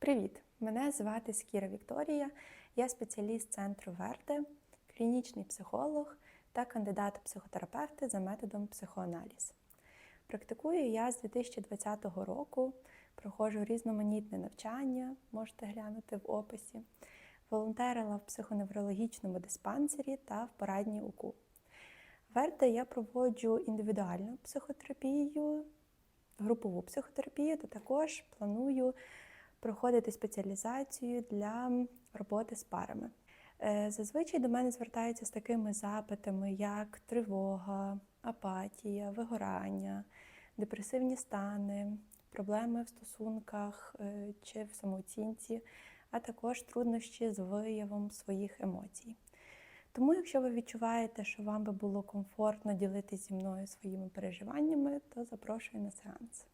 Привіт! Мене звати Скіра Вікторія. Я спеціаліст центру Верде, клінічний психолог та кандидат психотерапевти за методом психоаналіз. Практикую я з 2020 року, проходжу різноманітне навчання, можете глянути в описі. Волонтерила в психоневрологічному диспансері та в порадній УКУ. Верде я проводжу індивідуальну психотерапію, групову психотерапію, та також планую проходити спеціалізацію для роботи з парами. Е, Зазвичай до мене звертаються з такими запитами, як тривога, апатія, вигорання, депресивні стани, проблеми в стосунках е, чи в самооцінці, а також труднощі з виявом своїх емоцій. Тому, якщо ви відчуваєте, що вам би було комфортно ділитися зі мною своїми переживаннями, то запрошую на сеанс.